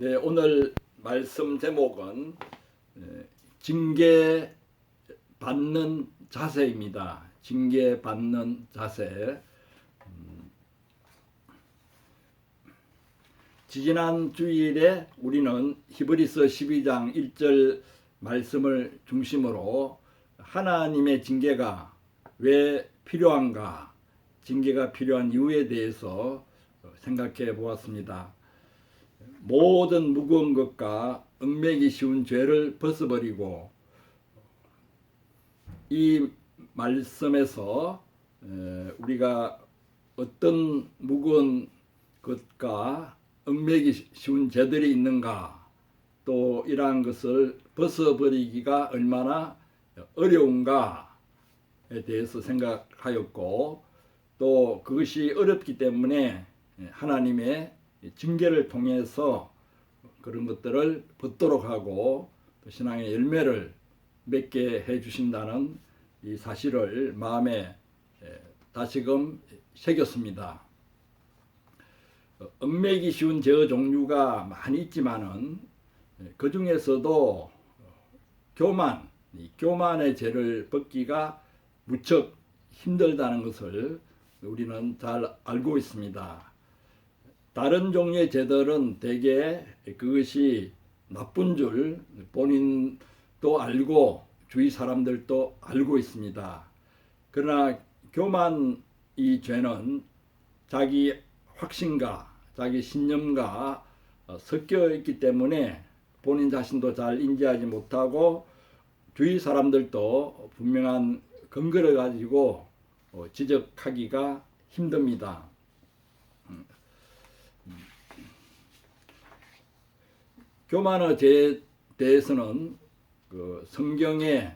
네, 오늘 말씀 제목은 에, 징계 받는 자세입니다. 징계 받는 자세. 음, 지지난 주일에 우리는 히브리서 12장 1절 말씀을 중심으로 하나님의 징계가 왜 필요한가, 징계가 필요한 이유에 대해서 생각해 보았습니다. 모든 무거운 것과 얽매기 쉬운 죄를 벗어버리고 이 말씀에서 에, 우리가 어떤 무거운 것과 얽매기 쉬운 죄들이 있는가 또 이러한 것을 벗어버리기가 얼마나 어려운가에 대해서 생각하였고 또 그것이 어렵기 때문에 하나님의 징계를 통해서 그런 것들을 벗도록 하고 또 신앙의 열매를 맺게 해 주신다는 이 사실을 마음에 에, 다시금 새겼습니다. 어, 얽매기 쉬운 죄의 종류가 많이 있지만은 그 중에서도 교만, 이 교만의 죄를 벗기가 무척 힘들다는 것을 우리는 잘 알고 있습니다. 다른 종류의 죄들은 대개 그것이 나쁜 줄 본인도 알고 주위 사람들도 알고 있습니다. 그러나 교만 이 죄는 자기 확신과 자기 신념과 어, 섞여 있기 때문에 본인 자신도 잘 인지하지 못하고 주위 사람들도 분명한 근거를 가지고 어, 지적하기가 힘듭니다. 교만의 죄에 대해서는 그 성경의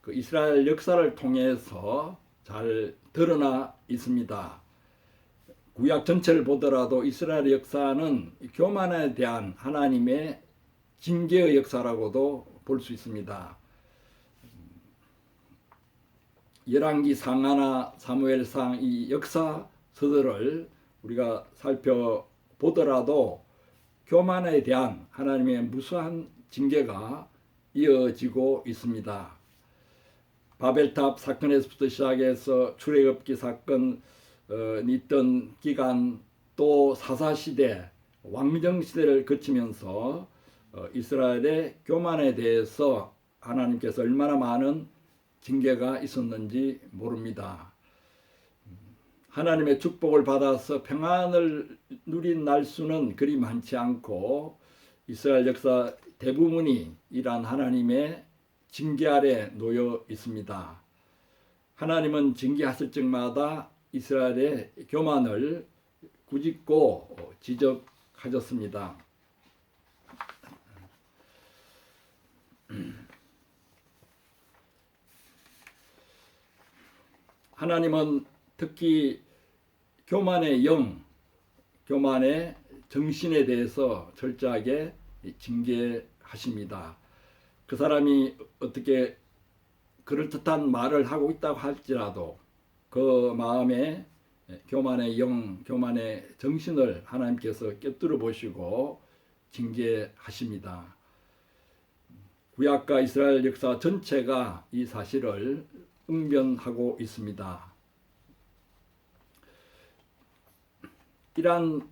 그 이스라엘 역사를 통해서 잘 드러나 있습니다. 구약 전체를 보더라도 이스라엘 역사는 교만에 대한 하나님의 징계의 역사라고도 볼 수 있습니다. 열왕기 상하나 사무엘상 이 역사서들을 우리가 살펴보더라도 교만에 대한 하나님의 무수한 징계가 이어지고 있습니다. 바벨탑 사건에서부터 시작해서 출애굽기 사건 어, 있던 기간 또 사사 시대 왕정 시대를 거치면서 어, 이스라엘의 교만에 대해서 하나님께서 얼마나 많은 징계가 있었는지 모릅니다. 하나님의 축복을 받아서 평안을 누린 날수는 그리 많지 않고 이스라엘 역사 대부분이 이러한 하나님의 징계 아래 놓여 있습니다. 하나님은 징계하실 적마다 이스라엘의 교만을 꾸짖고 지적하셨습니다. 하나님은 특히 교만의 영, 교만의 정신에 대해서 철저하게 징계하십니다. 그 사람이 어떻게 그럴듯한 말을 하고 있다고 할지라도 그 마음에 교만의 영, 교만의 정신을 하나님께서 꿰뚫어 보시고 징계하십니다. 구약과 이스라엘 역사 전체가 이 사실을 응변하고 있습니다. 이러한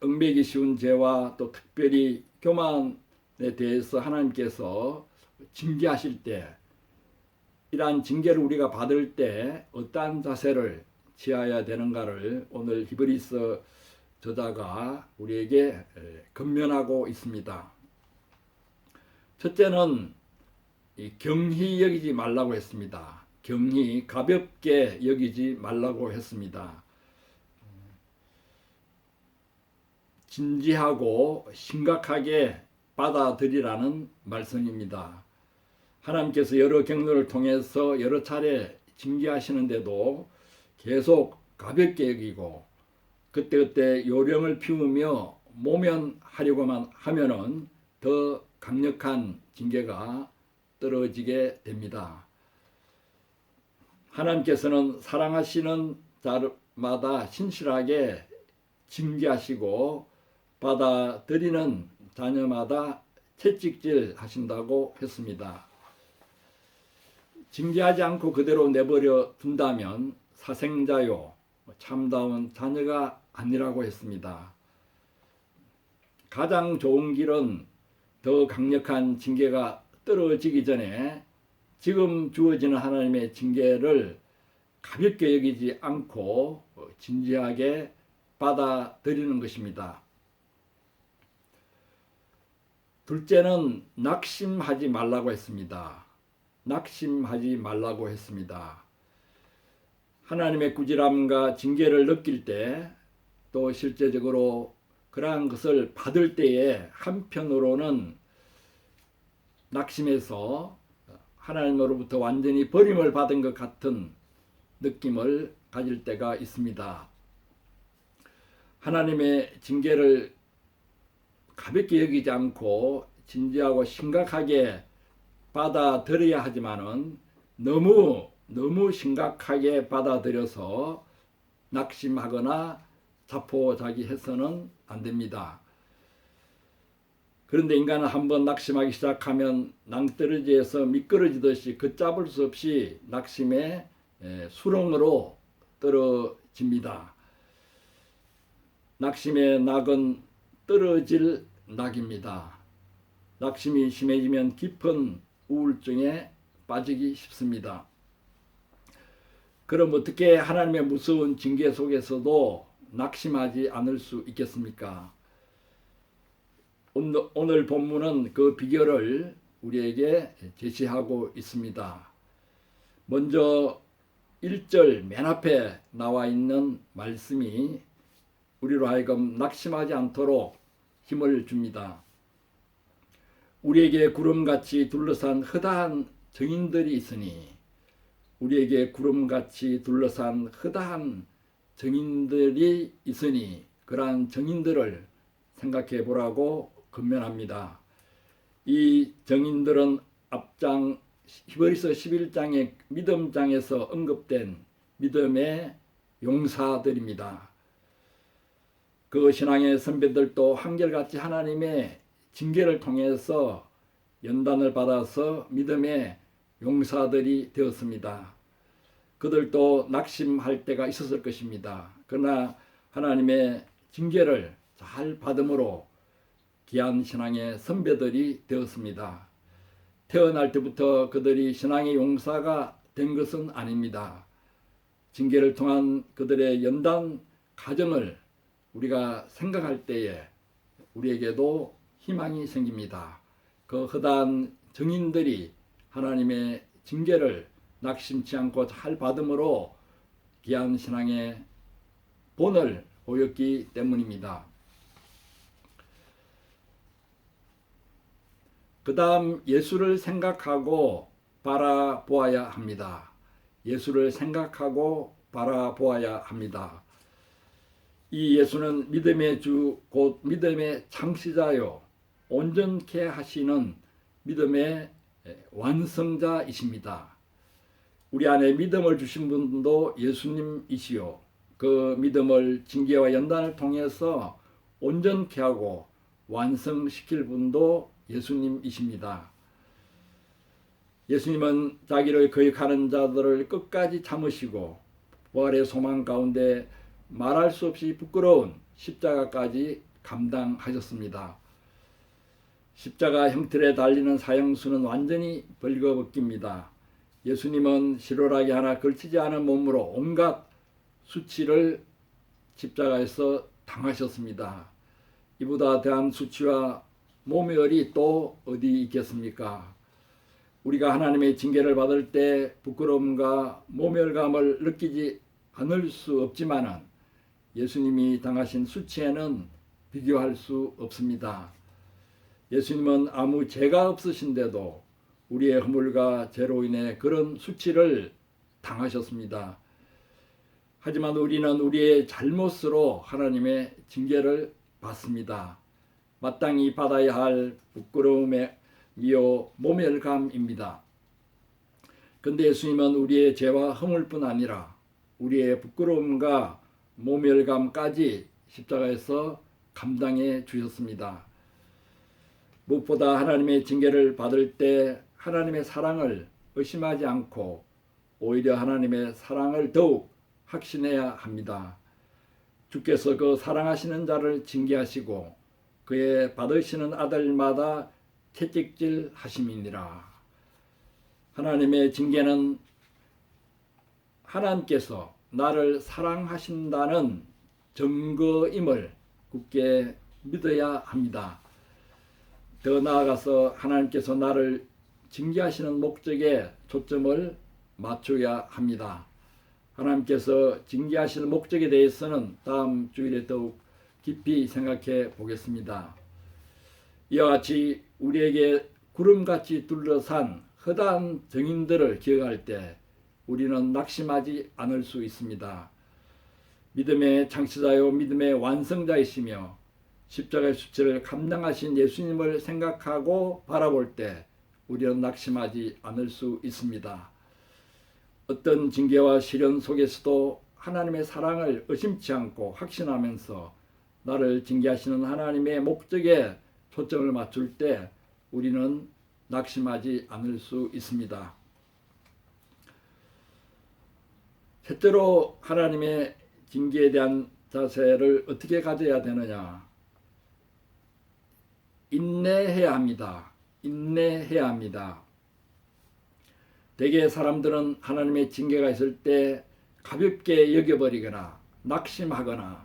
얽매기 쉬운 죄와 또 특별히 교만에 대해서 하나님께서 징계하실 때 이러한 징계를 우리가 받을 때 어떠한 자세를 취해야 되는가를 오늘 히브리서 저자가 우리에게 건면하고 있습니다. 첫째는 경히 여기지 말라고 했습니다. 경히 가볍게 여기지 말라고 했습니다. 진지하고 심각하게 받아들이라는 말씀입니다. 하나님께서 여러 경로를 통해서 여러 차례 징계하시는데도 계속 가볍게 여기고 그때그때 요령을 피우며 모면하려고만 하면은 더 강력한 징계가 떨어지게 됩니다. 하나님께서는 사랑하시는 자마다 신실하게 징계하시고 받아들이는 자녀마다 채찍질 하신다고 했습니다. 징계하지 않고 그대로 내버려 둔다면 사생자요 참다운 자녀가 아니라고 했습니다. 가장 좋은 길은 더 강력한 징계가 떨어지기 전에 지금 주어지는 하나님의 징계를 가볍게 여기지 않고 진지하게 받아들이는 것입니다. 둘째는 낙심하지 말라고 했습니다. 낙심하지 말라고 했습니다. 하나님의 꾸지람과 징계를 느낄 때 또 실제적으로 그러한 것을 받을 때에 한편으로는 낙심해서 하나님으로부터 완전히 버림을 받은 것 같은 느낌을 가질 때가 있습니다. 하나님의 징계를 가볍게 여기지 않고 진지하고 심각하게 받아들여야 하지만은 너무 너무 심각하게 받아들여서 낙심하거나 자포자기해서는 안 됩니다. 그런데 인간은 한번 낙심하기 시작하면 낭떠러지에서 미끄러지듯이 걷잡을 수 없이 낙심의 수렁으로 떨어집니다. 낙심의 낙은 떨어질 낙입니다. 낙심이 심해지면 깊은 우울증에 빠지기 쉽습니다. 그럼 어떻게 하나님의 무서운 징계 속에서도 낙심하지 않을 수 있겠습니까? 오늘, 본문은 그 비결을 우리에게 제시하고 있습니다. 먼저 1절 맨 앞에 나와 있는 말씀이 우리로 하여금 낙심하지 않도록 힘을 줍니다. 우리에게 구름같이 둘러싼 허다한 정인들이 있으니 우리에게 구름같이 둘러싼 허다한 정인들이 있으니 그러한 정인들을 생각해 보라고 건면합니다. 이 정인들은 앞장 히브리서 11장의 믿음장에서 언급된 믿음의 용사들입니다. 그 신앙의 선배들도 한결같이 하나님의 징계를 통해서 연단을 받아서 믿음의 용사들이 되었습니다. 그들도 낙심할 때가 있었을 것입니다. 그러나 하나님의 징계를 잘 받음으로 귀한 신앙의 선배들이 되었습니다. 태어날 때부터 그들이 신앙의 용사가 된 것은 아닙니다. 징계를 통한 그들의 연단 과정을 우리가 생각할 때에 우리에게도 희망이 생깁니다. 그 허다한 정인들이 하나님의 징계를 낙심치 않고 잘 받음으로 귀한 신앙의 본을 보였기 때문입니다. 그 다음 예수를 생각하고 바라보아야 합니다. 예수를 생각하고 바라보아야 합니다. 이 예수는 믿음의 주, 곧 믿음의 창시자요, 온전케 하시는 믿음의 완성자이십니다. 우리 안에 믿음을 주신 분도 예수님이시요. 그 믿음을 징계와 연단을 통해서 온전케 하고 완성시킬 분도 예수님이십니다. 예수님은 자기를 거역하는 자들을 끝까지 참으시고 부활의 소망 가운데 말할 수 없이 부끄러운 십자가까지 감당하셨습니다. 십자가 형틀에 달리는 사형수는 완전히 벌거벗깁니다. 예수님은 실오라기 하나 걸치지 않은 몸으로 온갖 수치를 십자가에서 당하셨습니다. 이보다 더한 수치와 모멸이 또 어디 있겠습니까? 우리가 하나님의 징계를 받을 때 부끄러움과 모멸감을 느끼지 않을 수 없지만은 예수님이 당하신 수치에는 비교할 수 없습니다. 예수님은 아무 죄가 없으신데도 우리의 허물과 죄로 인해 그런 수치를 당하셨습니다. 하지만 우리는 우리의 잘못으로 하나님의 징계를 받습니다. 마땅히 받아야 할 부끄러움의 미요 모멸감입니다. 근데 예수님은 우리의 죄와 허물뿐 아니라 우리의 부끄러움과 모멸감까지 십자가에서 감당해 주셨습니다. 무엇보다 하나님의 징계를 받을 때 하나님의 사랑을 의심하지 않고 오히려 하나님의 사랑을 더욱 확신해야 합니다. 주께서 그 사랑하시는 자를 징계하시고 그의 받으시는 아들마다 채찍질 하심이니라. 하나님의 징계는 하나님께서 나를 사랑하신다는 증거임을 굳게 믿어야 합니다. 더 나아가서 하나님께서 나를 징계하시는 목적에 초점을 맞춰야 합니다. 하나님께서 징계하시는 목적에 대해서는 다음 주일에 더욱 깊이 생각해 보겠습니다. 이와 같이 우리에게 구름같이 둘러싼 허다한 정인들을 기억할 때 우리는 낙심하지 않을 수 있습니다. 믿음의 창시자요 믿음의 완성자이시며 십자가의 수치를 감당하신 예수님을 생각하고 바라볼 때 우리는 낙심하지 않을 수 있습니다. 어떤 징계와 시련 속에서도 하나님의 사랑을 의심치 않고 확신하면서 나를 징계하시는 하나님의 목적에 초점을 맞출 때 우리는 낙심하지 않을 수 있습니다. 셋째로 하나님의 징계에 대한 자세를 어떻게 가져야 되느냐? 인내해야 합니다. 인내해야 합니다. 대개 사람들은 하나님의 징계가 있을 때 가볍게 여겨버리거나 낙심하거나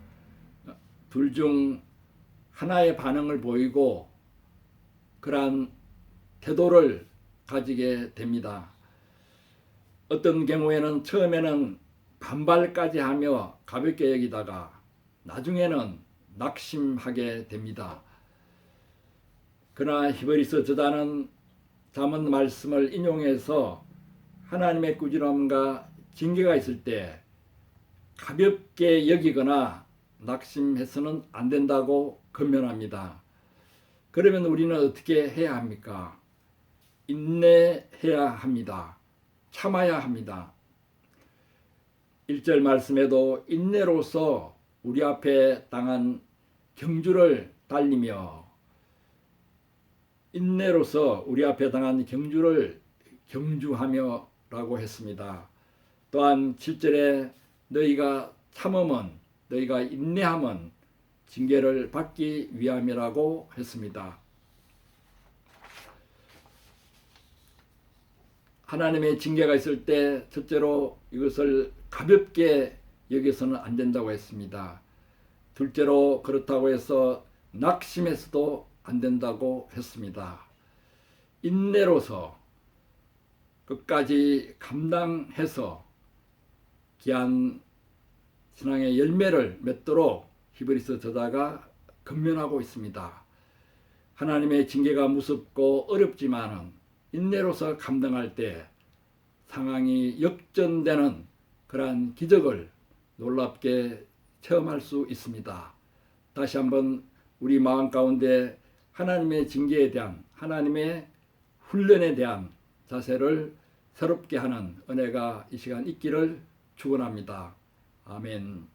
둘 중 하나의 반응을 보이고 그러한 태도를 가지게 됩니다. 어떤 경우에는 처음에는 반발까지 하며 가볍게 여기다가 나중에는 낙심하게 됩니다. 그러나 히브리서 저자는 잠언 말씀을 인용해서 하나님의 꾸지람과 징계가 있을 때 가볍게 여기거나 낙심해서는 안 된다고 건면합니다. 그러면 우리는 어떻게 해야 합니까? 인내해야 합니다. 참아야 합니다. 1절 말씀에도 인내로서 우리 앞에 당한 경주를 달리며 인내로서 우리 앞에 당한 경주를 경주하며 라고 했습니다. 또한 7절에 너희가 참음은 너희가 인내함은 징계를 받기 위함이라고 했습니다. 하나님의 징계가 있을 때 첫째로 이것을 가볍게 여기서는 안 된다고 했습니다. 둘째로 그렇다고 해서 낙심해서도 안 된다고 했습니다. 인내로서 끝까지 감당해서 귀한 신앙의 열매를 맺도록 히브리서 저자가 건면하고 있습니다. 하나님의 징계가 무섭고 어렵지만은 인내로서 감당할 때 상황이 역전되는 그러한 기적을 놀랍게 체험할 수 있습니다. 다시 한번 우리 마음 가운데 하나님의 징계에 대한 하나님의 훈련에 대한 자세를 새롭게 하는 은혜가 이 시간 있기를 축원합니다. 아멘.